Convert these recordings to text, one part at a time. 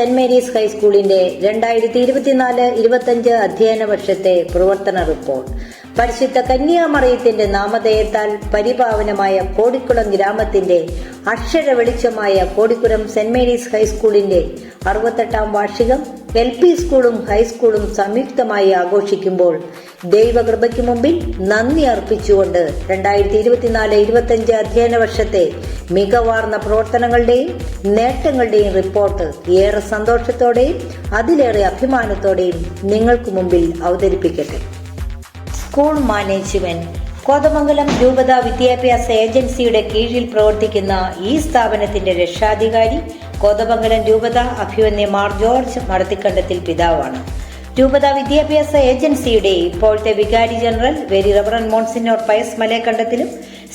Saint Mary's ഹൈസ്കൂളിന്റെ രണ്ടായിരത്തി ഇരുപത്തിനാല് ഇരുപത്തിയഞ്ച് അധ്യയന വർഷത്തെ പ്രവർത്തന റിപ്പോർട്ട്. പരിശുദ്ധ കന്യാമറിയത്തിന്റെ നാമധേയത്താൽ പരിപാവനമായ കോടിക്കുളം ഗ്രാമത്തിന്റെ അക്ഷര വെളിച്ചമായ കോടിക്കുളം സെന്റ് മേരീസ് ഹൈസ്കൂളിന്റെ അറുപത്തെട്ടാം വാർഷികം എൽ പി സ്കൂളും ഹൈസ്കൂളും സംയുക്തമായി ആഘോഷിക്കുമ്പോൾ ദൈവകൃപയ്ക്ക് മുമ്പിൽ നന്ദി അർപ്പിച്ചുകൊണ്ട് രണ്ടായിരത്തി ഇരുപത്തിനാല് ഇരുപത്തിയഞ്ച് അധ്യയന വർഷത്തെ മികവാർന്ന പ്രവർത്തനങ്ങളുടെയും നേട്ടങ്ങളുടെയും റിപ്പോർട്ട് ഏറെ സന്തോഷത്തോടെയും അതിലേറെ അഭിമാനത്തോടെയും നിങ്ങൾക്ക് മുമ്പിൽ അവതരിപ്പിക്കട്ടെ. സ്കൂൾ മാനേജ്മെന്റ് കോതമംഗലം രൂപത വിദ്യാഭ്യാസ ഏജൻസിയുടെ കീഴിൽ പ്രവർത്തിക്കുന്ന ഈ സ്ഥാപനത്തിന്റെ രക്ഷാധികാരി കോതമംഗലം രൂപത അഭിമന്യ മാർ ജോർജ് മടത്തിക്കണ്ടത്തിൽ പിതാവാണ്. രൂപത വിദ്യാഭ്യാസ ഏജൻസിയുടെ ഇപ്പോഴത്തെ വികാരി general very reverend monsignor Pius മലയക്കണ്ടത്തിലും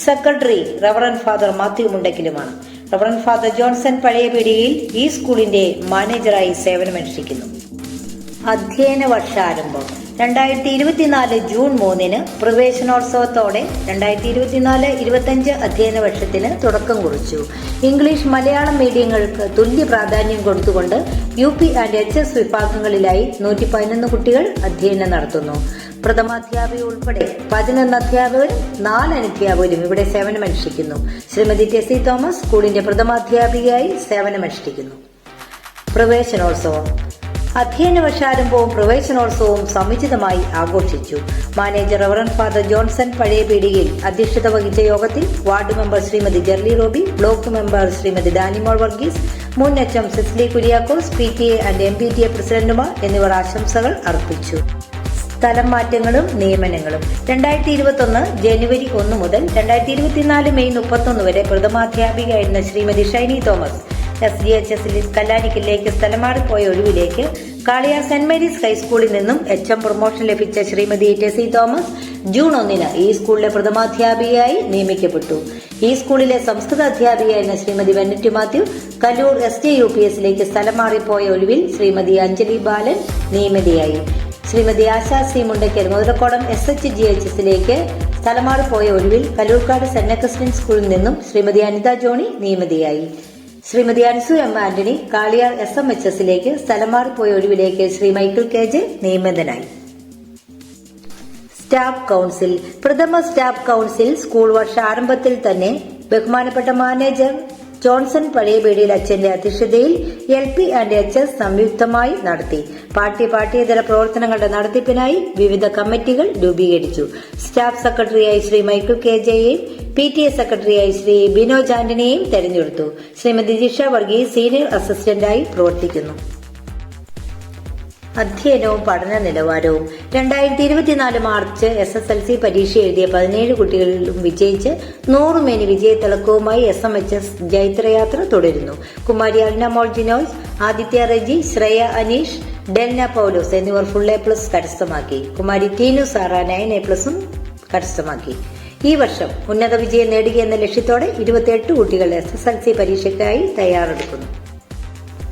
secretary reverend father Mathew മുണ്ടക്കിലുമാണ്. റവറൻ ഫാദർ ജോൺസൺ പഴയ പീടികയിൽ ഈ സ്കൂളിന്റെ മാനേജറായി സേവനമനുഷ്ഠിക്കുന്നു. അധ്യയന വർഷാരംഭം. രണ്ടായിരത്തി ഇരുപത്തിനാല് ജൂൺ മൂന്നിന് പ്രവേശനോത്സവത്തോടെ രണ്ടായിരത്തി ഇരുപത്തിനാല് ഇരുപത്തഞ്ച് അധ്യയന വർഷത്തിന് തുടക്കം കുറിച്ചു. ഇംഗ്ലീഷ് മലയാളം മീഡിയങ്ങൾക്ക് തുല്യ പ്രാധാന്യം കൊടുത്തുകൊണ്ട് U P and H S വിഭാഗങ്ങളിലായി നൂറ്റി പതിനൊന്ന് കുട്ടികൾ അധ്യയനം നടത്തുന്നു. പ്രഥമാധ്യാപിക ഉൾപ്പെടെ പതിനൊന്ന് അധ്യാപകരും നാല് അനധ്യാപകരും ഇവിടെ സേവനമനുഷ്ഠിക്കുന്നു. ശ്രീമതി ടെസി തോമസ് സ്കൂളിന്റെ പ്രഥമാധ്യാപികയായി സേവനമനുഷ്ഠിക്കുന്നു. പ്രവേശനോത്സവം. അധ്യയന വർഷാരംഭവും പ്രവേശനോത്സവവും സമുചിതമായി ആഘോഷിച്ചു. മാനേജർ റവറൻ ഫാദർ ജോൺസൺ പഴയ പീടികയിൽ അധ്യക്ഷത വഹിച്ച യോഗത്തിൽ ward member Shrimati Jerly Roby block member Shrimati Danimol Varghese മുൻ H M Cisly Kuriakose P T A and M P T A പ്രസിഡന്റുമാർ എന്നിവർ ആശംസകൾ അർപ്പിച്ചു. സ്ഥലം മാറ്റങ്ങളും നിയമനങ്ങളും. രണ്ടായിരത്തി ഇരുപത്തൊന്ന് ജനുവരി ഒന്ന് മുതൽ രണ്ടായിരത്തി ഇരുപത്തിനാല് മെയ് മുപ്പത്തൊന്ന് വരെ പ്രഥമാധ്യാപികയായിരുന്ന Shrimati Shiny Thomas S D H എസിൽ കല്ലാനിക്കലിലേക്ക് സ്ഥലം മാറിപ്പോയ ഒഴിവിലേക്ക് കാളിയാർ സെന്റ് മേരീസ് ഹൈസ്കൂളിൽ നിന്നും എച്ച് എം പ്രൊമോഷൻ ലഭിച്ച ശ്രീമതി ടെസി തോമസ് ജൂൺ ഒന്നിന് ഈ സ്കൂളിലെ പ്രഥമാധ്യാപികയായി നിയമിക്കപ്പെട്ടു. ഈ സ്കൂളിലെ സംസ്കൃത അധ്യാപികയായിരുന്ന Shrimati Vennatty Mathew Kallur S J U P എസിലേക്ക് സ്ഥലം മാറിപ്പോയ ഒഴിവിൽ Shrimati Anjali Balan നിയമിതയായി. Shrimati Asha C Mundackal Muthalakodam S H G H എസിലേക്ക് സ്ഥലമാറിപ്പോയ ഒഴിവിൽ കല്ലൂർക്കാട് സെന്റ് അഗസ്റ്റിൻ സ്കൂളിൽ നിന്നും Shrimati Anitha Johny നിയമിതയായി. Shrimati Ansu M Antony Kaliyar S M H എസിലേക്ക് സ്ഥലം മാറിപ്പോയ ഒഴിവിലേക്ക് ശ്രീ മൈക്കിൾ കെ ജെ നിയമിതനായി. സ്റ്റാഫ് കൌൺസിൽ പ്രഥമ സ്റ്റാഫ് കൌൺസിൽ സ്കൂൾ വർഷ ആരംഭത്തിൽ തന്നെ ബഹുമാനപ്പെട്ട മാനേജർ ജോൺസൺ പഴയപേടിയിൽ അച്ഛന്റെ അധ്യക്ഷതയിൽ L P and H S സംയുക്തമായി നടത്തി. പാർട്ടി പാർട്ടിയതര പ്രവർത്തനങ്ങളുടെ നടത്തിപ്പിനായി വിവിധ കമ്മിറ്റികൾ രൂപീകരിച്ചു. സ്റ്റാഫ് സെക്രട്ടറിയായി ശ്രീ മൈക്കിൾ കെ ജെയെയും പി ടി എ സെക്രട്ടറിയായി ശ്രീ ബിനോജ് ആന്റണിയെയും തെരഞ്ഞെടുത്തു. ശ്രീമതി ജിഷ വർഗീസ് സീനിയർ അസിസ്റ്റന്റായി പ്രവർത്തിക്കുന്നു. അധ്യയനവും പഠന നിലവാരവും. രണ്ടായിരത്തി ഇരുപത്തിനാല് March S S L C പരീക്ഷ എഴുതിയ പതിനേഴ് കുട്ടികളിലും വിജയിച്ച് നൂറുമേനി വിജയത്തിളക്കവുമായി എസ് എം എച്ച് എസ് ജൈത്രയാത്ര തുടരുന്നു. കുമാരി അൽനമോൾ ജിനോയ് ആദിത്യ റെജി ശ്രേയ അനീഷ് ഡെൽന പൗലോസ് എന്നിവർ ഫുൾ എ പ്ലസ് കരസ്ഥമാക്കി. കുമാരി ടീനു സാറ നയൻ എ പ്ലസും കരസ്ഥമാക്കി. ഈ വർഷം ഉന്നത വിജയം നേടുകയെന്ന ലക്ഷ്യത്തോടെ ഇരുപത്തിയെട്ട് കുട്ടികൾ എസ് എസ് എൽ സി പരീക്ഷയ്ക്കായി തയ്യാറെടുക്കുന്നു.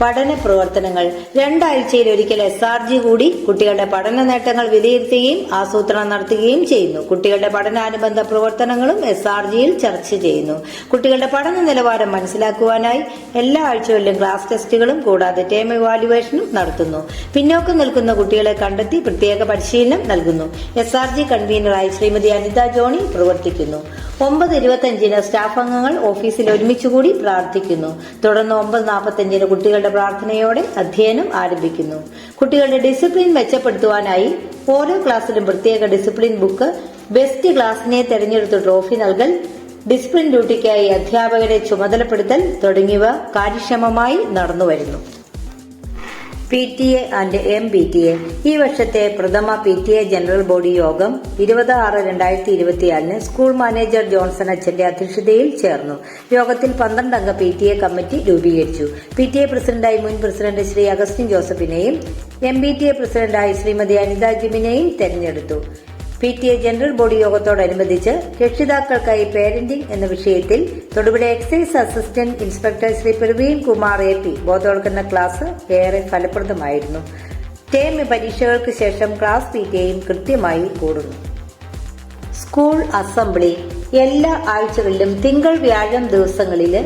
പഠന പ്രവർത്തനങ്ങൾ. രണ്ടാഴ്ചയിൽ ഒരിക്കൽ എസ് ആർ ജി കൂടി കുട്ടികളുടെ പഠന നേട്ടങ്ങൾ വിലയിരുത്തുകയും ആസൂത്രണം നടത്തുകയും ചെയ്യുന്നു. കുട്ടികളുടെ പഠനാനുബന്ധ പ്രവർത്തനങ്ങളും എസ് ആർ ജിയിൽ ചർച്ച ചെയ്യുന്നു. കുട്ടികളുടെ പഠന നിലവാരം മനസ്സിലാക്കുവാനായി എല്ലാ ആഴ്ചകളിലും ക്ലാസ് ടെസ്റ്റുകളും കൂടാതെ ടേം ഇവാലുവേഷനും നടത്തുന്നു. പിന്നോക്കം നിൽക്കുന്ന കുട്ടികളെ കണ്ടെത്തി പ്രത്യേക പരിശീലനം നൽകുന്നു. എസ് ആർ ജി കൺവീനറായി ശ്രീമതി അനിത ജോണി പ്രവർത്തിക്കുന്നു. ഒമ്പത് ഇരുപത്തിയഞ്ചിന് സ്റ്റാഫ് അംഗങ്ങൾ ഓഫീസിൽ ഒരുമിച്ചുകൂടി പ്രാർത്ഥിക്കുന്നു. തുടർന്ന് ഒമ്പത് നാൽപ്പത്തിയഞ്ചിന് കുട്ടികളുടെ പ്രാർത്ഥനയോടെ അധ്യയനം ആരംഭിക്കുന്നു. കുട്ടികളുടെ ഡിസിപ്ലിൻ മെച്ചപ്പെടുത്തുവാനായി ഓരോ ക്ലാസ്സിലും പ്രത്യേക ഡിസിപ്ലിൻ ബുക്ക് ബെസ്റ്റ് ക്ലാസ്സിനെ തെരഞ്ഞെടുത്ത് ട്രോഫി നൽകൽ ഡിസിപ്ലിൻ ഡ്യൂട്ടിക്കായി അധ്യാപകരെ ചുമതലപ്പെടുത്തൽ തുടങ്ങിയവ കാര്യക്ഷമമായി നടന്നുവരുന്നു. P T A and M P T A ഈ വർഷത്തെ പ്രഥമ P T A general body യോഗം ഇരുപത് ആറ് രണ്ടായിരത്തി ഇരുപത്തിയാലിന് സ്കൂൾ മാനേജർ ജോൺസൺ അച്ഛന്റെ അധ്യക്ഷതയിൽ ചേർന്നു. യോഗത്തിൽ പന്ത്രണ്ട് അംഗ പി ടി എ കമ്മിറ്റി രൂപീകരിച്ചു പി ടി എ പ്രസിഡന്റായി മുൻ പ്രസിഡന്റ് ശ്രീ അഗസ്റ്റിൻ ജോസഫിനെയും എം ബി ടി എ പ്രസിഡന്റായി ശ്രീമതി അനിത ജിമിനെയും തെരഞ്ഞെടുത്തു. P T A general body യോഗത്തോടനുബന്ധിച്ച് രക്ഷിതാക്കൾക്കായി പേരന്റിംഗ് എന്ന വിഷയത്തിൽ Thodupuzha excise assistant inspector Shri Praveen Kumar A P ബോധവൽക്കരണ ക്ലാസ് ഏറെ ഫലപ്രദമായിരുന്നു. ടേം പരീക്ഷകൾക്ക് ശേഷം ക്ലാസ് പി ടി എയും കൃത്യമായി കൂടുന്നു. സ്കൂൾ അസംബ്ലി എല്ലാ ആഴ്ചകളിലും തിങ്കൾ വ്യാഴം ദിവസങ്ങളിൽ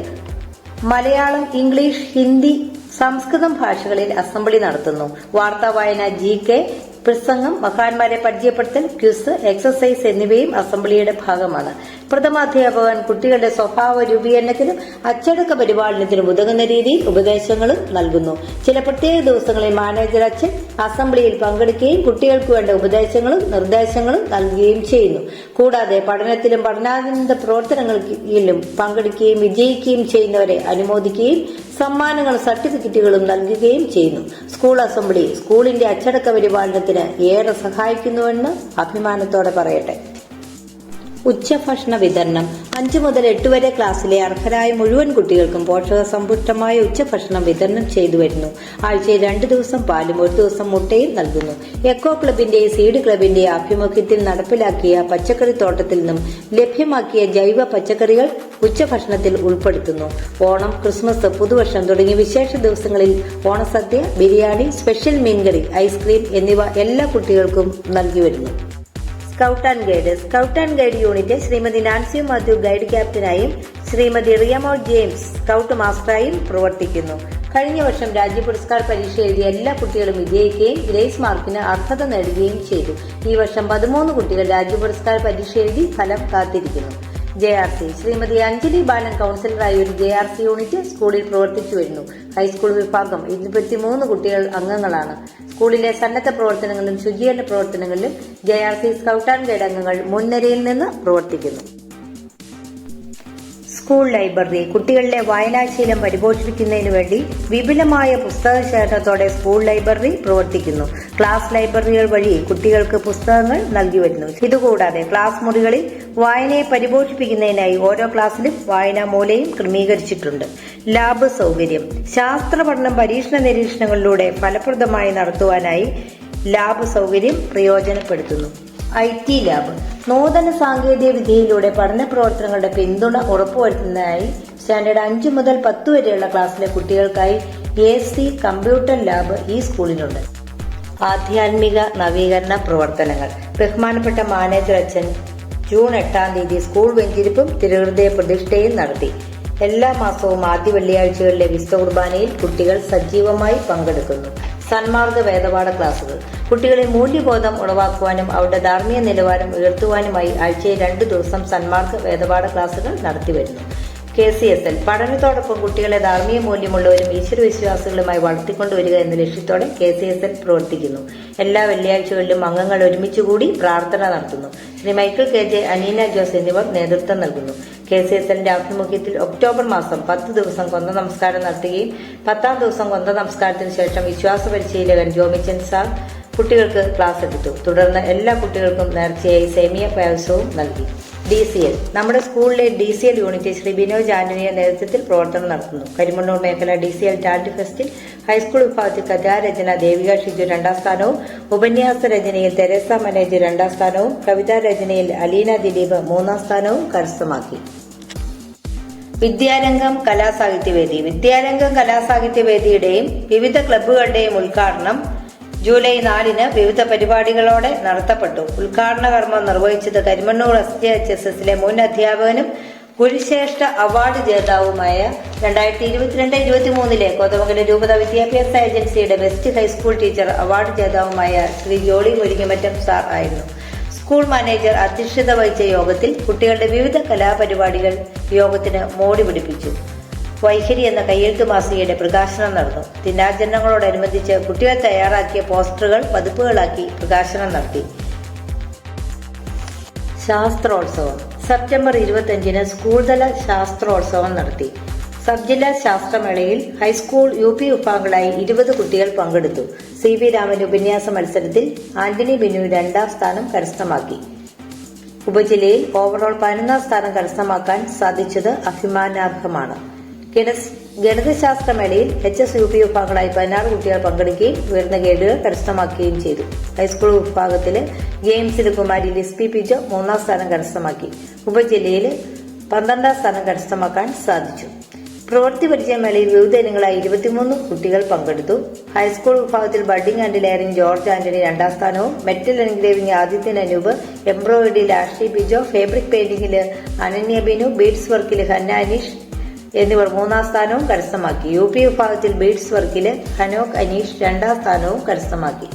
മലയാളം ഇംഗ്ലീഷ് ഹിന്ദി സംസ്കൃതം ഭാഷകളിൽ അസംബ്ലി നടത്തുന്നു. വാർത്താ വായന ജി കെ പ്രസംഗം മഹാന്മാരെ പരിചയപ്പെടുത്തൽ ക്യൂസ് എക്സസൈസ് എന്നിവയും അസംബ്ലിയുടെ ഭാഗമാണ്. പ്രഥമാധ്യാപകൻ കുട്ടികളുടെ സ്വഭാവ രൂപീകരണത്തിനും അച്ചടക്ക പരിപാലനത്തിനും ഉതകുന്ന രീതിയിൽ ഉപദേശങ്ങളും നൽകുന്നു. ചില പ്രത്യേക ദിവസങ്ങളിൽ മാനേജർ അച്ഛൻ അസംബ്ലിയിൽ പങ്കെടുക്കുകയും കുട്ടികൾക്ക് വേണ്ട ഉപദേശങ്ങളും നിർദ്ദേശങ്ങളും നൽകുകയും ചെയ്യുന്നു. കൂടാതെ പഠനത്തിലും പഠനാനന്ദ പ്രവർത്തനങ്ങളിലും പങ്കെടുക്കുകയും വിജയിക്കുകയും ചെയ്യുന്നവരെ അനുമോദിക്കുകയും സമ്മാനങ്ങളും സർട്ടിഫിക്കറ്റുകളും നൽകുകയും ചെയ്യുന്നു. സ്കൂൾ അസംബ്ലി സ്കൂളിന്റെ അച്ചടക്ക പരിപാലനത്തിന് ഏറെ സഹായിക്കുന്നുവെന്ന് അഭിമാനത്തോടെ പറയട്ടെ. ഉച്ചഭക്ഷണ വിതരണം അഞ്ചു മുതൽ എട്ട് വരെ ക്ലാസ്സിലെ അർഹരായ മുഴുവൻ കുട്ടികൾക്കും പോഷക സമ്പുഷ്ടമായ ഉച്ചഭക്ഷണം വിതരണം ചെയ്തു വരുന്നു. ആഴ്ചയിൽ രണ്ട് ദിവസം പാലും ഒരു ദിവസം മുട്ടയും നൽകുന്നു. എക്കോ ക്ലബിന്റെ സീഡ് ക്ലബിന്റെ ആഭിമുഖ്യത്തിൽ നടപ്പിലാക്കിയ പച്ചക്കറി തോട്ടത്തിൽ നിന്നും ലഭ്യമാക്കിയ ജൈവ പച്ചക്കറികൾ ഉച്ചഭക്ഷണത്തിൽ ഉൾപ്പെടുത്തുന്നു. ഓണം ക്രിസ്മസ് പുതുവർഷം തുടങ്ങിയ വിശേഷ ദിവസങ്ങളിൽ ഓണസദ്യ ബിരിയാണി സ്പെഷ്യൽ മീൻകറി ഐസ്ക്രീം എന്നിവ എല്ലാ കുട്ടികൾക്കും നൽകി വരുന്നു. Scout and guide. Scout and guide unit Shrimati Nancy Mathew guide ക്യാപ്റ്റനായും Shrimati റിയമോ James scout മാസ്റ്ററായും പ്രവർത്തിക്കുന്നു. കഴിഞ്ഞ വർഷം രാജ്യ പുരസ്കാർ പരീക്ഷ എഴുതിയ എല്ലാ കുട്ടികളും വിജയിക്കുകയും ഗ്രേസ് മാർക്കിന് അർഹത നേടുകയും ചെയ്തു. ഈ വർഷം പതിമൂന്ന് കുട്ടികൾ രാജ്യ പുരസ്കാർ പരീക്ഷ എഴുതി ഫലം കാത്തിരിക്കുന്നു. J R C. Shrimati Anjali Balan കൌൺസിലറായി ഒരു ജെ ആർ സി യൂണിറ്റ് സ്കൂളിൽ പ്രവർത്തിച്ചു വരുന്നു ഹൈസ്കൂൾ വിഭാഗം ഇരുപത്തിമൂന്ന് കുട്ടികൾ അംഗങ്ങളാണ്. സ്കൂളിലെ സന്നദ്ധ പ്രവർത്തനങ്ങളിലും ശുചീകരണ പ്രവർത്തനങ്ങളിലും J R C scout and guide അംഗങ്ങൾ മുൻനിരയിൽ നിന്ന് പ്രവർത്തിക്കുന്നു. സ്കൂൾ ലൈബ്രറി കുട്ടികളുടെ വായനാശീലം പരിപോഷിപ്പിക്കുന്നതിന് വേണ്ടി വിപുലമായ പുസ്തക ശേഖരണത്തോടെ സ്കൂൾ ലൈബ്രറി പ്രവർത്തിക്കുന്നു. ക്ലാസ് ലൈബ്രറികൾ വഴി കുട്ടികൾക്ക് പുസ്തകങ്ങൾ നൽകി വരുന്നു. ഇതുകൂടാതെ ക്ലാസ് മുറികളിൽ വായനയെ പരിപോഷിപ്പിക്കുന്നതിനായി ഓരോ ക്ലാസ്സിലും വായനാ മൂലയും ക്രമീകരിച്ചിട്ടുണ്ട്. ലാബ് സൗകര്യം. ശാസ്ത്ര പഠനം പരീക്ഷണ നിരീക്ഷണങ്ങളിലൂടെ ഫലപ്രദമായി നടത്തുവാനായി ലാബ് സൗകര്യം പ്രയോജനപ്പെടുത്തുന്നു. I T lab. നൂതന സാങ്കേതിക വിദ്യയിലൂടെ പഠന പ്രവർത്തനങ്ങളുടെ പിന്തുണ ഉറപ്പുവരുത്തുന്നതിനായി സ്റ്റാൻഡേർഡ് അഞ്ച് മുതൽ പത്ത് വരെയുള്ള ക്ലാസ്സിലെ കുട്ടികൾക്കായി എ സി കമ്പ്യൂട്ടർ ലാബ് ഈ സ്കൂളിലുണ്ട് ആധ്യാത്മിക നവീകരണ പ്രവർത്തനങ്ങൾ. ബഹുമാനപ്പെട്ട മാനേജർ അച്ഛൻ ജൂൺ എട്ടാം തീയതി സ്കൂൾ വെഞ്ചിരിപ്പും തിരുഹൃദയ പ്രതിഷ്ഠയും നടത്തി. എല്ലാ മാസവും ആദ്യ വെള്ളിയാഴ്ചകളിലെ വിശ്വ കുർബാനയിൽ കുട്ടികൾ സജീവമായി പങ്കെടുക്കുന്നു. സന്മാർഗ വേദപാഠ ക്ലാസുകൾ. കുട്ടികളെ മൂല്യബോധം ഉളവാക്കുവാനും അവരുടെ ധാർമ്മിക നിലവാരം ഉയർത്തുവാനുമായി ആഴ്ചയിൽ രണ്ടു ദിവസം സന്മാർഗ വേദപാഠ ക്ലാസുകൾ നടത്തിവരുന്നു. K C S L. പഠനത്തോടൊപ്പം കുട്ടികളെ ധാർമ്മിക മൂല്യമുള്ളവരും ഈശ്വര വിശ്വാസികളുമായി വളർത്തിക്കൊണ്ടുവരിക എന്ന ലക്ഷ്യത്തോടെ കെ സി എസ് എൽ പ്രവർത്തിക്കുന്നു. എല്ലാ വെള്ളിയാഴ്ചകളിലും അംഗങ്ങൾ ഒരുമിച്ചുകൂടി പ്രാർത്ഥന നടത്തുന്നു. Shri Michael K J Aneena Jose എന്നിവർ നേതൃത്വം നൽകുന്നു. കെ സി എസ് എല്ലിന്റെ ആഭിമുഖ്യത്തിൽ ഒക്ടോബർ മാസം പത്ത് ദിവസം കൊന്ത നമസ്കാരം നടത്തുകയും പത്താം ദിവസം കൊന്ത നമസ്കാരത്തിന് ശേഷം വിശ്വാസ പരിശീലകൻ ജോമിച്ചൻ സാർ കുട്ടികൾക്ക് ക്ലാസ് എടുത്തു. തുടർന്ന് എല്ലാ കുട്ടികൾക്കും നേർച്ചയായി സേമിയ പായസവും നൽകി. ഡി സി എൽ നമ്മുടെ സ്കൂളിലെ D C L unit Shri Binoj ആന്റണിയുടെ നേതൃത്വത്തിൽ പ്രവർത്തനം നടത്തുന്നു. കരിമണ്ണൂർ മേഖല ഡി സി എൽ ടാലന്റ് ഫെസ്റ്റിൽ ഹൈസ്കൂൾ വിഭാഗത്തിൽ കഥാരചന ദേവിക ഷിജു രണ്ടാം സ്ഥാനവും ഉപന്യാസ രചനയിൽ തെരേസ മനേജ് രണ്ടാം സ്ഥാനവും കവിതാ രചനയിൽ അലീന ദിലീപ് മൂന്നാം സ്ഥാനവും കരസ്ഥമാക്കി. വിദ്യാരംഗം കലാസാഹിത്യവേദി. വിദ്യാരംഗം കലാസാഹിത്യവേദിയുടെയും വിവിധ ക്ലബ്ബുകളുടെയും ഉദ്ഘാടനം ജൂലൈ നാലിന് വിവിധ പരിപാടികളോടെ നടത്തപ്പെട്ടു. ഉദ്ഘാടന കർമ്മം നിർവഹിച്ചത് Karimannoor S J H S എസിലെ മുൻ അധ്യാപകനും കുരുശ്രേഷ്ഠ അവാർഡ് ജേതാവുമായ രണ്ടായിരത്തി ഇരുപത്തിരണ്ട് ഇരുപത്തി മൂന്നിലെ കോതമംഗലം രൂപത വിദ്യാഭ്യാസ ഏജൻസിയുടെ best high school teacher award ജേതാവുമായ Shri Jolly Muringamattam sir ആയിരുന്നു. സ്കൂൾ മാനേജർ അധ്യക്ഷത വഹിച്ച യോഗത്തിൽ കുട്ടികളുടെ വിവിധ കലാപരിപാടികൾ യോഗത്തിന് മോടി പിടിപ്പിച്ചു. വൈഖരി എന്ന കയ്യെഴുത്ത് മാസികയുടെ പ്രകാശനം നടന്നു. ദിനാചരണങ്ങളോടനുബന്ധിച്ച് കുട്ടികൾ തയ്യാറാക്കിയ പോസ്റ്ററുകൾ പതിപ്പുകളാക്കി പ്രകാശനം നടത്തി. ശാസ്ത്രോത്സവം. സെപ്റ്റംബർ ഇരുപത്തിയഞ്ചിന് സ്കൂൾതല ശാസ്ത്രോത്സവം നടത്തി. സബ് ജില്ലാ ശാസ്ത്രമേളയിൽ ഹൈസ്കൂൾ യു പി വിഭാഗങ്ങളായി ഇരുപത് കുട്ടികൾ പങ്കെടുത്തു. സി വി രാമന്റെ ഉപന്യാസ മത്സരത്തിൽ ആന്റണി ബിനു രണ്ടാം സ്ഥാനം കരസ്ഥമാക്കി. ഉപജില്ലയിൽ ഓവറോൾ പതിനൊന്നാം സ്ഥാനം കരസ്ഥമാക്കാൻ സാധിച്ചത് അഭിമാനാർഹമാണ്. ഗണിത- ഗണിതശാസ്ത്രമേളയിൽ എച്ച് എസ് യു പി വിഭാഗങ്ങളായി പതിനാറ് കുട്ടികൾ പങ്കെടുക്കുകയും ഉയർന്ന ഗ്രേഡുകൾ കരസ്ഥമാക്കുകയും ചെയ്തു. ഹൈസ്കൂൾ വിഭാഗത്തിൽ ഗെയിംസിൽ കുമാരി ലിസ്പി പിജോ മൂന്നാം സ്ഥാനം കരസ്ഥമാക്കി. ഉപജില്ലയിൽ പന്ത്രണ്ടാം സ്ഥാനം കരസ്ഥമാക്കാൻ സാധിച്ചു. പ്രവൃത്തി പരിചയമേളയിൽ വിവിധ ഇനങ്ങളായി ഇരുപത്തിമൂന്ന് കുട്ടികൾ പങ്കെടുത്തു. ഹൈസ്കൂൾ വിഭാഗത്തിൽ budding and layering George Antony രണ്ടാം സ്ഥാനവും മെറ്റൽ എൻഗ്രേവിംഗ് ആദിത്യൻ അനൂപ് എംബ്രോയിഡറിയിൽ ആഷ്ലി ബിജോ ഫേബ്രിക് പെയിന്റിംഗിൽ അനന്യ ബിനു ബീഡ്സ് വർക്കിൽ ഹന്ന അനീഷ് എന്നിവർ മൂന്നാം സ്ഥാനവും കരസ്ഥമാക്കി. യു പി വിഭാഗത്തിൽ ബീഡ്സ് വർക്കിലെ ഹനോക് അനീഷ് രണ്ടാം സ്ഥാനവും കരസ്ഥമാക്കി.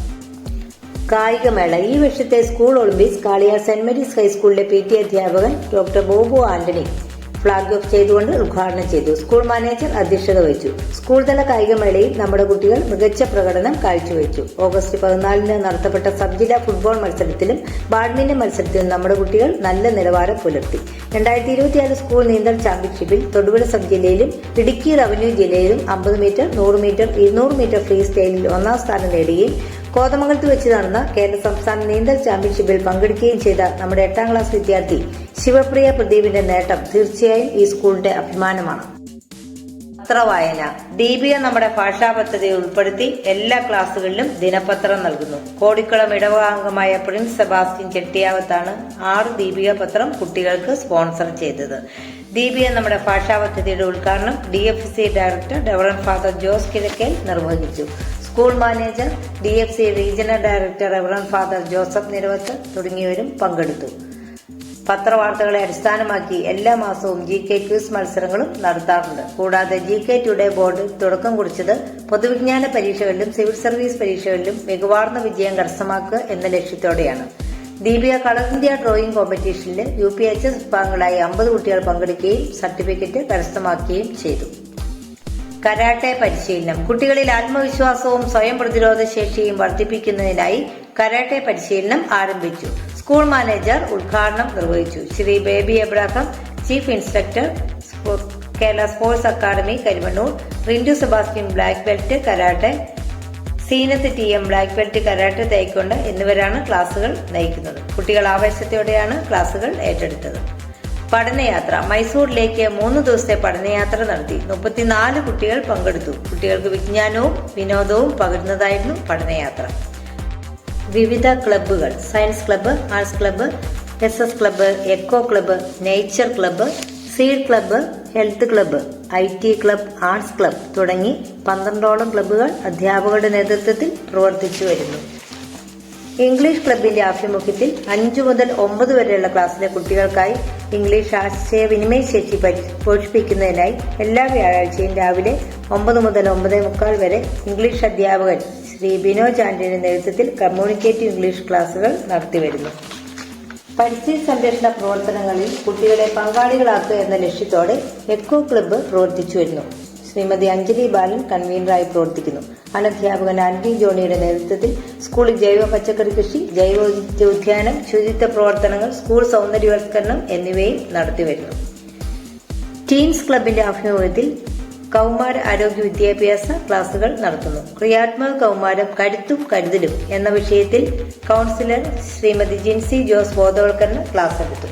കായികമേള. ഈ വർഷത്തെ school olympics Kaliyar saint Mary's ഹൈസ്കൂളിലെ പി ടി അധ്യാപകൻ doctor Bobu Antony. Flag off ചെയ്തുകൊണ്ട് ഉദ്ഘാടനം ചെയ്തു. സ്കൂൾ മാനേജർ അധ്യക്ഷത വഹിച്ചു. സ്കൂൾ തല കായികമേളയിൽ നമ്മുടെ കുട്ടികൾ മികച്ച പ്രകടനം കാഴ്ചവെച്ചു. ഓഗസ്റ്റ് പതിനാലിന് നടത്തപ്പെട്ട സബ് ജില്ലാ ഫുട്ബോൾ മത്സരത്തിലും ബാഡ്മിന്റൺ മത്സരത്തിലും നമ്മുടെ കുട്ടികൾ നല്ല നിലവാരം പുലർത്തി. രണ്ടായിരത്തി ഇരുപത്തിയാറ് സ്കൂൾ നീന്തൽ ചാമ്പ്യൻഷിപ്പിൽ തൊടുപുഴ സബ് ജില്ലയിലും ഇടുക്കി റവന്യൂ ജില്ലയിലും അമ്പത് മീറ്റർ നൂറ് മീറ്റർ ഇരുന്നൂറ് മീറ്റർ ഫ്രീ സ്റ്റൈലിൽ ഒന്നാം സ്ഥാനം നേടുകയും കോതമംഗലത്ത് വെച്ച് നടന്ന കേരള സംസ്ഥാന നീന്തൽ ചാമ്പ്യൻഷിപ്പിൽ പങ്കെടുക്കുകയും ചെയ്ത നമ്മുടെ എട്ടാം ക്ലാസ് വിദ്യാർത്ഥി ശിവപ്രിയ പ്രദീപിന്റെ നേട്ടം തീർച്ചയായും ഈ സ്കൂളിന്റെ അഭിമാനമാണ്. പത്രവായന. ദീപിക നമ്മുടെ ഭാഷാ പദ്ധതിയിൽ ഉൾപ്പെടുത്തി എല്ലാ ക്ലാസ്സുകളിലും ദിനപത്രം നൽകുന്നു. കോടിക്കുളം ഇടവകാംഗമായ പ്രിൻസ് സെബാസ്റ്റ്യൻ ചെട്ടിയാവത്താണ് ആറ് ദീപിക പത്രം കുട്ടികൾക്ക് സ്പോൺസർ ചെയ്തത്. ദീപിക നമ്മുടെ ഭാഷാ പദ്ധതിയുടെ ഉദ്ഘാടനം ഡി എഫ് സി ഡയറക്ടർ ഡെവറൻ ഫാദർ ജോസ് കിഴക്കേൽ നിർവഹിച്ചു. School manager D F C regional director reverend father Joseph Niravath തുടങ്ങിയവരും പങ്കെടുത്തു. പത്രവാർത്തകളെ അടിസ്ഥാനമാക്കി എല്ലാ മാസവും ജി കെ ക്യൂസ് മത്സരങ്ങളും നടത്താറുണ്ട്. കൂടാതെ ജി കെ ടുഡേ ബോർഡ് തുടക്കം കുറിച്ചത് പൊതുവിജ്ഞാന പരീക്ഷകളിലും സിവിൽ സർവീസ് പരീക്ഷകളിലും മികവാർന്ന വിജയം കരസ്ഥമാക്കുക എന്ന ലക്ഷ്യത്തോടെയാണ്. ദീപിക കളർ ഇന്ത്യ ഡ്രോയിംഗ് കോമ്പറ്റീഷനിൽ യു പി എച്ച് എസ് വിഭാഗങ്ങളായി അമ്പത് കുട്ടികൾ പങ്കെടുക്കുകയും സർട്ടിഫിക്കറ്റ് കരസ്ഥമാക്കുകയും ചെയ്തു. കരാട്ടെ പരിശീലനം. കുട്ടികളിൽ ആത്മവിശ്വാസവും സ്വയം പ്രതിരോധ ശേഷിയും വർദ്ധിപ്പിക്കുന്നതിനായി കരാട്ടെ പരിശീലനം ആരംഭിച്ചു. സ്കൂൾ മാനേജർ ഉദ്ഘാടനം നിർവഹിച്ചു. Shri Baby Abraham chief inspector Kerala sports academy Karimannoor. Rindu Sebastian black belt karate. Zeenath T M black belt karate taekwondo എന്നിവരാണ് ക്ലാസുകൾ നയിക്കുന്നത്. കുട്ടികൾ ആവേശത്തോടെയാണ് ക്ലാസുകൾ ഏറ്റെടുത്തത്. പഠനയാത്ര. മൈസൂരിലേക്ക് മൂന്ന് ദിവസത്തെ പഠനയാത്ര നടത്തി. മുപ്പത്തിനാല് കുട്ടികൾ പങ്കെടുത്തു. കുട്ടികൾക്ക് വിജ്ഞാനവും വിനോദവും പകരുന്നതായിരുന്നു പഠനയാത്ര. വിവിധ ക്ലബ്ബുകൾ. Science club arts club S S club eco club nature club seed club health club I T club arts club തുടങ്ങി പന്ത്രണ്ടോളം ക്ലബ്ബുകൾ അധ്യാപകരുടെ നേതൃത്വത്തിൽ പ്രവർത്തിച്ചു വരുന്നു. ഇംഗ്ലീഷ് ക്ലബിന്റെ ആഭിമുഖ്യത്തിൽ അഞ്ചു മുതൽ ഒമ്പത് വരെയുള്ള ക്ലാസ്സിലെ കുട്ടികൾക്കായി ഇംഗ്ലീഷ് ആശയവിനിമയ ശേഷി പോഷിപ്പിക്കുന്നതിനായി എല്ലാ വ്യാഴാഴ്ചയും രാവിലെ ഒമ്പത് മുതൽ ഒമ്പതേ മുക്കാൽ വരെ ഇംഗ്ലീഷ് അധ്യാപകൻ ശ്രീ ബിനോജ് ആന്റണിയുടെ നേതൃത്വത്തിൽ കമ്മ്യൂണിക്കേറ്റീവ് ഇംഗ്ലീഷ് ക്ലാസുകൾ നടത്തിവരുന്നു പരിസ്ഥിതി സംരക്ഷണ പ്രവർത്തനങ്ങളിൽ കുട്ടികളെ പങ്കാളികളാക്കുക എന്ന ലക്ഷ്യത്തോടെ എക്കോ ക്ലബ്ബ് പ്രവർത്തിച്ചു വരുന്നു. ശ്രീമതി അഞ്ജലി ബാലൻ കൺവീനറായി പ്രവർത്തിക്കുന്നു. അനധ്യാപകൻ ആന്റി ജോണിയുടെ നേതൃത്വത്തിൽ സ്കൂളിൽ ജൈവ പച്ചക്കറി കൃഷി ജൈവ ഉദ്യാനം ശുചിത്വ പ്രവർത്തനങ്ങൾ സ്കൂൾ സൗന്ദര്യവൽക്കരണം എന്നിവയും നടത്തിവരുന്നു ടീംസ് ക്ലബിന്റെ ആഭിമുഖ്യത്തിൽ കൗമാര ആരോഗ്യ വിദ്യാഭ്യാസ ക്ലാസുകൾ നടത്തുന്നു. ക്രിയാത്മക കൗമാരം കരുത്തും കരുതലും എന്ന വിഷയത്തിൽ കൗൺസിലർ ശ്രീമതി ജിൻസി ജോസ് ബോധവൽക്കരണ ക്ലാസ് എടുത്തു.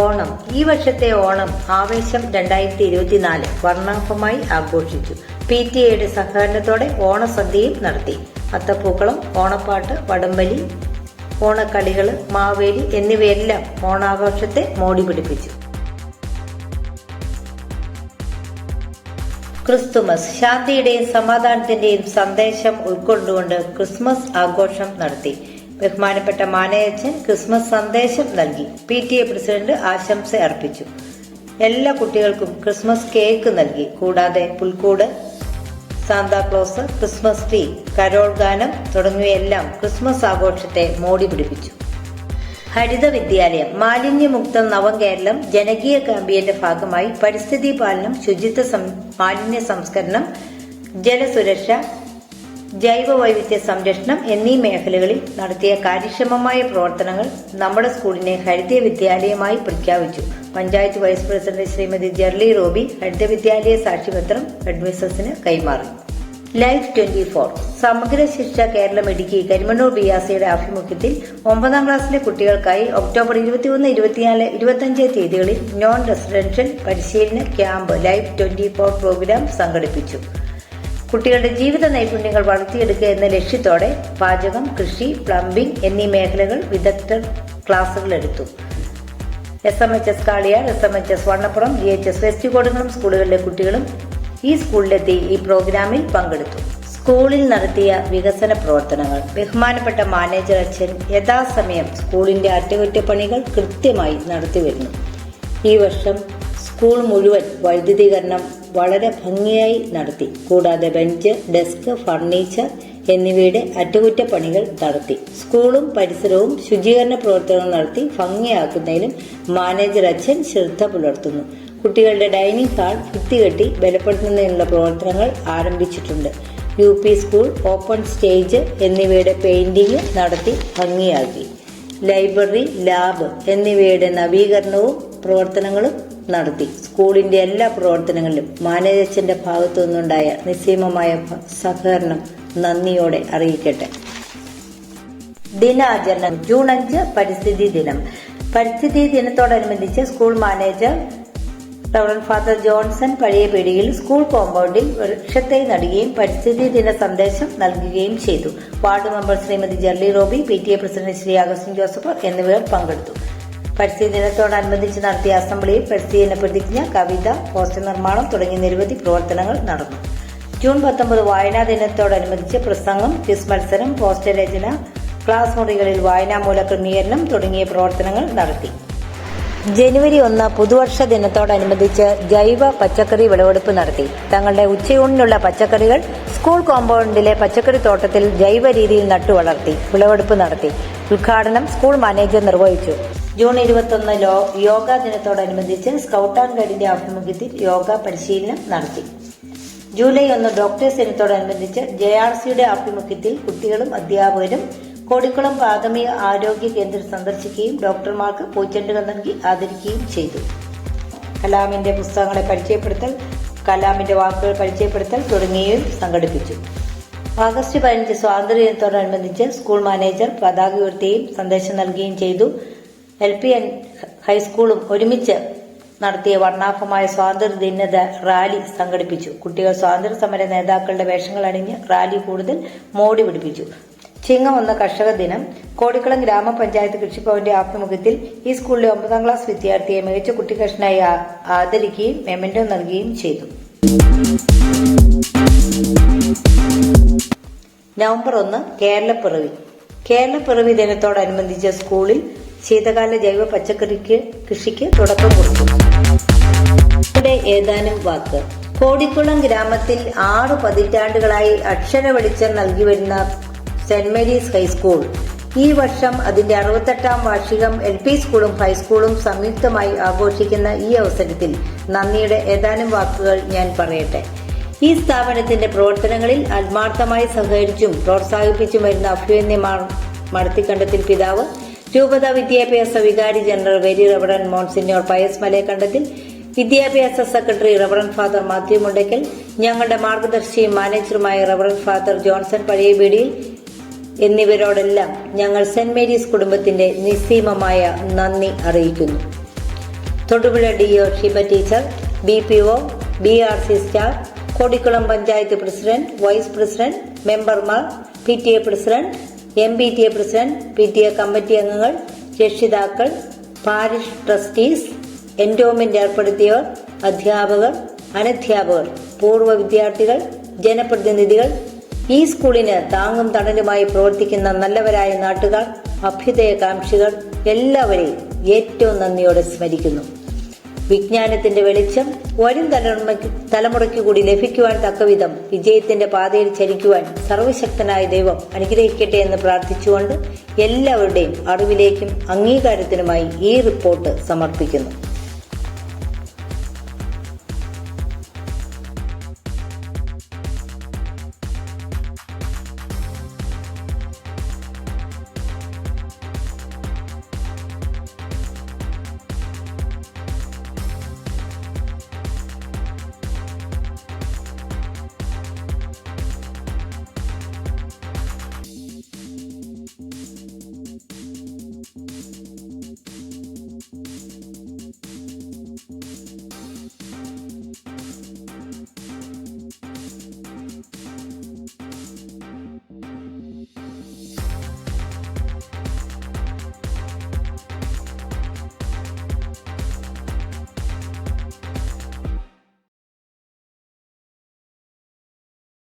ഓണം. ഈ വർഷത്തെ ഓണം ആവേശം രണ്ടായിരത്തി ഇരുപത്തിനാല് വർണാഭമായി ആഘോഷിച്ചു. പി ടി എയുടെ സഹകരണത്തോടെ ഓണസദ്യയും നടത്തി. അത്തപ്പൂക്കളം ഓണപ്പാട്ട് വടംവലി ഓണക്കളികൾ മാവേലി എന്നിവയെല്ലാം ഓണാഘോഷത്തെ മോടി പിടിപ്പിച്ചു. ക്രിസ്തുമസ് ശാന്തിയുടെയും സമാധാനത്തിന്റെയും സന്ദേശം ഉൾക്കൊണ്ടുകൊണ്ട് ക്രിസ്മസ് ആഘോഷം നടത്തി. ബഹുമാനപ്പെട്ട മാനേജൻ ക്രിസ്മസ് സന്ദേശം നൽകി. പി ടി എ പ്രസിഡന്റ് ആശംസ അർപ്പിച്ചു. എല്ലാ കുട്ടികൾക്കും ക്രിസ്മസ് കേക്ക് നൽകി. കൂടാതെ പുൽക്കൂട് സാന്താക്ലോസ് ക്രിസ്മസ് ട്രീ കരോൾ ഗാനം തുടങ്ങിയവയെല്ലാം ക്രിസ്മസ് ആഘോഷത്തെ മോടി പിടിപ്പിച്ചു. ഹരിത വിദ്യാലയം മാലിന്യമുക്തം നവകേരളം ജനകീയ ക്യാമ്പയിന്റെ ഭാഗമായി പരിസ്ഥിതി പാലനം ശുചിത്വ മാലിന്യ സംസ്കരണം ജലസുരക്ഷ ജൈവ വൈവിധ്യ സംരക്ഷണം എന്നീ മേഖലകളിൽ നടത്തിയ കാര്യക്ഷമമായ പ്രവർത്തനങ്ങൾ നമ്മുടെ സ്കൂളിനെ ഹരിത വിദ്യാലയമായി പ്രഖ്യാപിച്ചു. പഞ്ചായത്ത് വൈസ് പ്രസിഡന്റ് ശ്രീമതി ജെർലി റോബി ഹരിത വിദ്യാലയ സാക്ഷ്യപത്രം അഡ്മിസസിന് കൈമാറി. ലൈഫ് ട്വന്റി ഫോർ സമഗ്ര ശിക്ഷ കേരളം ഇടുക്കി കരിമണ്ണൂർ ബിയാസിയുടെ ആഭിമുഖ്യത്തിൽ ഒമ്പതാം ക്ലാസ്സിലെ കുട്ടികൾക്കായി ഒക്ടോബർ ഇരുപത്തിയൊന്ന് ഇരുപത്തിനാല് ഇരുപത്തിയഞ്ച് തീയതികളിൽ നോൺ റെസിഡൻഷ്യൽ പരിശീലന camp life twenty four programme സംഘടിപ്പിച്ചു. കുട്ടികളുടെ ജീവിത നൈപുണ്യങ്ങൾ വളർത്തിയെടുക്കുക എന്ന ലക്ഷ്യത്തോടെ പാചകം കൃഷി പ്ലംബിംഗ് എന്നീ മേഖലകൾ വിദഗ്ധർ ക്ലാസുകൾ എടുത്തു. S M H S Kaliyar S M H S Vannappuram G H S west Kodangalam സ്കൂളുകളിലെ കുട്ടികളും ഈ സ്കൂളിലെത്തി ഈ പ്രോഗ്രാമിൽ പങ്കെടുത്തു. സ്കൂളിൽ നടത്തിയ വികസന പ്രവർത്തനങ്ങൾ ബഹുമാനപ്പെട്ട മാനേജർ അച്ഛൻ യഥാസമയം സ്കൂളിന്റെ അറ്റകുറ്റപ്പണികൾ കൃത്യമായി നടത്തിവരുന്നു. ഈ വർഷം സ്കൂൾ മുഴുവൻ വൈദ്യുതീകരണം വളരെ ഭംഗിയായി നടത്തി. കൂടാതെ ബെഞ്ച് ഡെസ്ക് ഫർണിച്ചർ എന്നിവയുടെ അറ്റകുറ്റപ്പണികൾ നടത്തി. സ്കൂളും പരിസരവും ശുചീകരണ പ്രവർത്തനങ്ങൾ നടത്തി ഭംഗിയാക്കുന്നതിലും മാനേജർ അച്ഛൻ ശ്രദ്ധ പുലർത്തുന്നു. കുട്ടികളുടെ ഡൈനിങ് ഹാൾ ഭിത്തികെട്ടി ബലപ്പെടുത്തുന്നതിനുള്ള പ്രവർത്തനങ്ങൾ ആരംഭിച്ചിട്ടുണ്ട്. U P school open stage എന്നിവയുടെ പെയിന്റിംഗ് നടത്തി ഭംഗിയാക്കി. ലൈബ്രറി ലാബ് എന്നിവയുടെ നവീകരണവും പ്രവർത്തനങ്ങളും നടത്തി. സ്കൂളിന്റെ എല്ലാ പ്രവർത്തനങ്ങളിലും മാനേജച്ചന്റെ ഭാഗത്തു നിന്നുണ്ടായ നിസ്സീമമായ സഹകരണം നന്ദിയോടെ അറിയിക്കട്ടെ. ദിനാചരണം ജൂൺ അഞ്ച് പരിസ്ഥിതി ദിനം. പരിസ്ഥിതി ദിനത്തോടനുബന്ധിച്ച് school manager reverend father Johnson പഴയ പീടികയിൽ സ്കൂൾ കോമ്പൗണ്ടിൽ വൃക്ഷത്തെ നടുകയും പരിസ്ഥിതി ദിന സന്ദേശം നൽകുകയും ചെയ്തു. Ward member Shrimathi Jerly Roby P T A president Shri Augustine Joseph എന്നിവർ പങ്കെടുത്തു. പരിസ്ഥിതി ദിനത്തോടനുബന്ധിച്ച് നടത്തിയ അസംബ്ലിയിൽ പരിസ്ഥിതി ദിന പ്രതിജ്ഞ കവിത പോസ്റ്റർ നിർമ്മാണം തുടങ്ങിയ നിരവധി പ്രവർത്തനങ്ങൾ നടന്നു. ജൂൺ പത്തൊമ്പത് വായനാ ദിനത്തോടനുബന്ധിച്ച് പ്രസംഗം ക്വിസ് മത്സരം പോസ്റ്റർ രചന ക്ലാസ് മുറികളിൽ വായനാമൂല ക്രമീകരണം തുടങ്ങിയ പ്രവർത്തനങ്ങൾ നടത്തി. ജനുവരി ഒന്ന് പുതുവർഷ ദിനത്തോടനുബന്ധിച്ച് ജൈവ പച്ചക്കറി വിളവെടുപ്പ് നടത്തി. തങ്ങളുടെ ഉച്ചയൂണിനുള്ള പച്ചക്കറികൾ സ്കൂൾ കോമ്പൗണ്ടിലെ പച്ചക്കറി തോട്ടത്തിൽ ജൈവ രീതിയിൽ നട്ടു വളർത്തി വിളവെടുപ്പ് നടത്തി. ഉദ്ഘാടനം സ്കൂൾ മാനേജർ നിർവഹിച്ചു. ജൂൺ ഇരുപത്തൊന്ന് ലോ യോഗ ദിനത്തോടനുബന്ധിച്ച് സ്കൗട്ട് ആൻഡ് ഗൈഡിന്റെ ആഭിമുഖ്യത്തിൽ യോഗ പരിശീലനം നടത്തി. ജൂലൈ ഒന്ന് ഡോക്ടേഴ്സ് ദിനത്തോടനുബന്ധിച്ച് ജെ ആർ സിയുടെ ആഭിമുഖ്യത്തിൽ കുട്ടികളും അധ്യാപകരും കോടിക്കുളം പ്രാഥമിക ആരോഗ്യ കേന്ദ്രം സന്ദർശിക്കുകയും ഡോക്ടർമാർക്ക് പൂച്ചെണ്ടുകൾ നൽകി ആദരിക്കുകയും ചെയ്തു. കലാമിന്റെ പുസ്തകങ്ങളെ പരിചയപ്പെടുത്തൽ കലാമിന്റെ വാക്കുകൾ പരിചയപ്പെടുത്തൽ തുടങ്ങിയവയും സംഘടിപ്പിച്ചു. ഓഗസ്റ്റ് പതിനഞ്ച് സ്വാതന്ത്ര്യ ദിനത്തോടനുബന്ധിച്ച് സ്കൂൾ മാനേജർ പതാക ഉയർത്തുകയും സന്ദേശം നൽകുകയും ചെയ്തു. എൽ പി എൻ ഹൈസ്കൂളും ഒരുമിച്ച് നടത്തിയ വർണാഭമായ സ്വാതന്ത്ര്യ ദിനത റാലി സംഘടിപ്പിച്ചു. കുട്ടികൾ സ്വാതന്ത്ര്യ സമര നേതാക്കളുടെ വേഷങ്ങൾ അണിഞ്ഞ് റാലി കൂടുതൽ മോടി പിടിപ്പിച്ചു. ചിങ്ങം ഒന്ന് കർഷക ദിനം കോടിക്കുളം ഗ്രാമപഞ്ചായത്ത് കൃഷിഭവന്റെ ആഭിമുഖ്യത്തിൽ ഈ സ്കൂളിലെ ഒമ്പതാം ക്ലാസ് വിദ്യാർത്ഥിയെ മികച്ച കുട്ടികൃഷ്ണനായി ആദരിക്കുകയും മെമന്റോ നൽകുകയും ചെയ്തു. നവംബർ ഒന്ന് കേരളപ്പിറവി. കേരളപ്പിറവി ദിനത്തോടനുബന്ധിച്ച് സ്കൂളിൽ ശീതകാല ജൈവ പച്ചക്കറിക്ക് കൃഷിക്ക് തുടക്കം കൊടുക്കും ഇവിടെ ഏതാനും വാക്ക്. കോടിക്കുളം ഗ്രാമത്തിൽ ആറ് പതിറ്റാണ്ടുകളായി അക്ഷര വെളിച്ചം നൽകി വരുന്ന സെന്റ് മേരീസ് ഹൈസ്കൂൾ. ഈ വർഷം അതിന്റെ അറുപത്തെട്ടാം വാർഷികം എൽ പി സ്കൂളും ഹൈസ്കൂളും സംയുക്തമായി ആഘോഷിക്കുന്ന ഈ അവസരത്തിൽ നന്ദിയുടെ ഏതാനും വാക്കുകൾ ഞാൻ പറയട്ടെ. ഈ സ്ഥാപനത്തിന്റെ പ്രവർത്തനങ്ങളിൽ ആത്മാർത്ഥമായി സഹകരിച്ചും പ്രോത്സാഹിപ്പിച്ചും വരുന്ന അഭ്യുന്യ മടത്തിക്കണ്ടത്തിൽ പിതാവ് രൂപത വിദ്യാഭ്യാസ വികാരി general very reverend monsignor Pius Malayakandathil വിദ്യാഭ്യാസ secretary reverend father Mathew Mundackal ഞങ്ങളുടെ മാർഗദർശിയും മാനേജറുമായ റവറൻ ഫാദർ ജോൺസൺ പഴയബീടിയിൽ എന്നിവരോടെല്ലാം ഞങ്ങൾ സെന്റ് മേരീസ് കുടുംബത്തിന്റെ നിസ്സീമമായ നന്ദി അറിയിക്കുന്നു. Thodupuzha D O Shiba teacher B P O B R C staff Kodikulam panchayat president vice president മെമ്പർമാർ P T A president M P T A president P T A committee അംഗങ്ങൾ രക്ഷിതാക്കൾ parish trustees endowment ഏർപ്പെടുത്തിയവർ അധ്യാപകർ അനധ്യാപകർ പൂർവ വിദ്യാർത്ഥികൾ ജനപ്രതിനിധികൾ ഈ സ്കൂളിന് താങ്ങും തണലുമായി പ്രവർത്തിക്കുന്ന നല്ലവരായ നാട്ടുകാർ അഭ്യുദയകാംക്ഷികൾ എല്ലാവരെയും ഏറ്റവും നന്ദിയോടെ സ്മരിക്കുന്നു. വിജ്ഞാനത്തിന്റെ വെളിച്ചം വരും തലമുറയ്ക്ക് തലമുറയ്ക്ക് കൂടി ലഭിക്കുവാൻ തക്കവിധം വിജയത്തിന്റെ പാതയിൽ ചരിക്കുവാൻ സർവശക്തനായ ദൈവം അനുഗ്രഹിക്കട്ടെ എന്ന് പ്രാർത്ഥിച്ചുകൊണ്ട് എല്ലാവരുടെയും അറിവിലേക്കും അംഗീകാരത്തിനുമായി ഈ റിപ്പോർട്ട് സമർപ്പിക്കുന്നു.